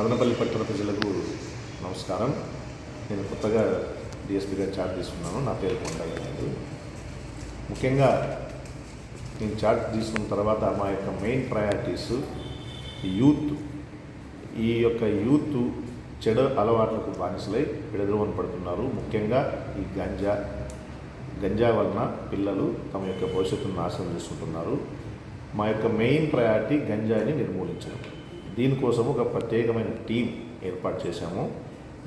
మదనపల్లి పట్టణ ప్రజలకు నమస్కారం. నేను కొత్తగా డిఎస్పీగా చార్జ్ తీసుకున్నాను. నా పేరు కొండగారు ముఖ్యంగా నేను చాట్ తీసుకున్న తర్వాత మా యొక్క మెయిన్ ప్రయారిటీస్ యూత్ ఈ యొక్క యూత్ చెడు అలవాట్లకు బానిసలై విడదవని పడుతున్నారు. ముఖ్యంగా ఈ గంజా గంజా వలన పిల్లలు తమ యొక్క భవిష్యత్తును నాశనం చేసుకుంటున్నారు. మా యొక్క మెయిన్ ప్రయారిటీ గంజాయిని నిర్మూలించడం. దీనికోసం ఒక ప్రత్యేకమైన టీం ఏర్పాటు చేశాము.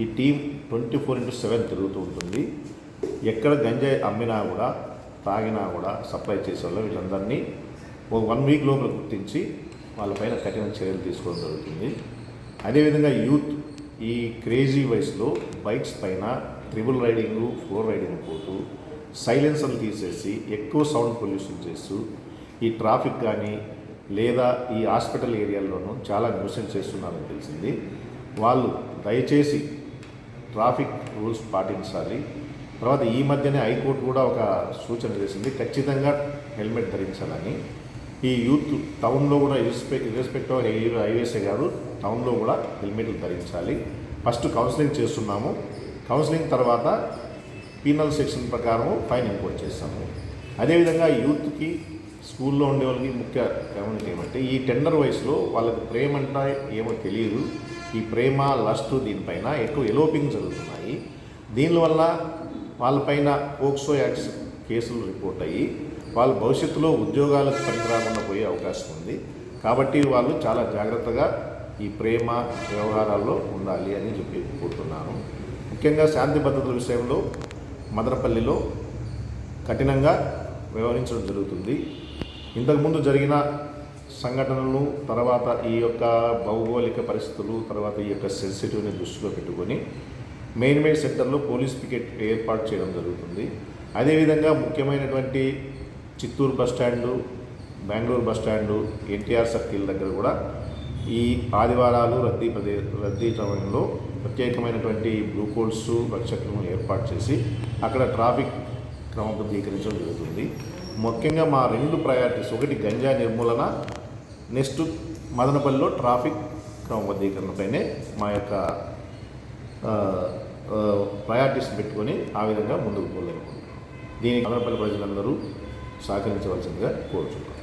ఈ team twenty four into seven తిరుగుతూ ఉంటుంది. ఎక్కడ గంజాయి అమ్మినా కూడా తాగినా కూడా సప్లై చేసే వాళ్ళు వీళ్ళందరినీ ఒక వన్ వీక్ లోపల గుర్తించి వాళ్ళపైన కఠిన చర్యలు తీసుకోవడం జరుగుతుంది. అదేవిధంగా యూత్ ఈ క్రేజీ వయసులో బైక్స్ పైన ట్రిబుల్ రైడింగ్ ఫ్లోర్ రైడింగ్ పోతూ సైలెన్సర్లు తీసేసి ఎక్కువ సౌండ్ పొల్యూషన్ చేస్తూ ఈ ట్రాఫిక్ కానీ లేదా ఈ హాస్పిటల్ ఏరియాల్లోనూ చాలా నివసం చేస్తున్నారని తెలిసింది. వాళ్ళు దయచేసి ట్రాఫిక్ రూల్స్ పాటించాలి. తర్వాత ఈ మధ్యనే హైకోర్టు కూడా ఒక సూచన చేసింది ఖచ్చితంగా హెల్మెట్ ధరించాలని. ఈ యూత్ టౌన్లో కూడా ఇర్రెస్పెక్ట్ ఇర్రెస్పెక్ట్ హైవేసే కాదు టౌన్లో కూడా హెల్మెట్లు ధరించాలి. ఫస్ట్ కౌన్సిలింగ్ చేస్తున్నాము. కౌన్సిలింగ్ తర్వాత పీనల్ సెక్షన్ ప్రకారం ఫైన్ ఇంపోర్ట్ చేస్తాము. అదేవిధంగా యూత్కి స్కూల్లో ఉండే వాళ్ళకి ముఖ్య గమనిక ఏమంటే ఈ టెండర్ వయసులో వాళ్ళకి ప్రేమ అంటే ఏమో తెలియదు. ఈ ప్రేమ లస్ట్ దీనిపైన ఎక్కువ ఎలోపింగ్ జరుగుతున్నాయి. దీనివల్ల వాళ్ళపైన పోక్సో యాక్ట్స్ కేసులు రిపోర్ట్ అయ్యి వాళ్ళ భవిష్యత్తులో ఉద్యోగాలకు పనికిరాకుండా పోయే అవకాశం ఉంది. కాబట్టి వాళ్ళు చాలా జాగ్రత్తగా ఈ ప్రేమ వ్యవహారాల్లో ఉండాలి అని చెప్పి కోరుతున్నాను. ముఖ్యంగా శాంతి భద్రతల విషయంలో మదనపల్లిలో కఠినంగా వ్యవహరించడం జరుగుతుంది. ఇంతకుముందు జరిగిన సంఘటనలు తర్వాత ఈ యొక్క భౌగోళిక పరిస్థితులు తర్వాత ఈ యొక్క సెన్సిటివ్ని దృష్టిలో పెట్టుకొని మెయిన్ మెయిన్ సెంటర్లో పోలీస్ పికెట్ ఏర్పాటు చేయడం జరుగుతుంది. అదేవిధంగా ముఖ్యమైనటువంటి Chittoor bus stand Bengaluru bus stand NTR circle దగ్గర కూడా ఈ ఆదివారాలు రద్దీ ప్రదే రద్దీ సమయంలో ప్రత్యేకమైనటువంటి గ్లూకోల్స్ రక్షకులను ఏర్పాటు చేసి అక్కడ ట్రాఫిక్ క్రమబద్ధీకరించడం జరుగుతుంది. ముఖ్యంగా మా రెండు ప్రయారిటీస్. ఒకటి గంజా నిర్మూలన నెక్స్ట్ మదనపల్లిలో ట్రాఫిక్ క్రమబద్ధీకరణపైనే మా యొక్క ప్రయారిటీస్ పెట్టుకొని ఆ విధంగా ముందుకు పోలేము. దీనికి మదనపల్లి ప్రజలందరూ సహకరించవలసిందిగా కోరుచున్నాను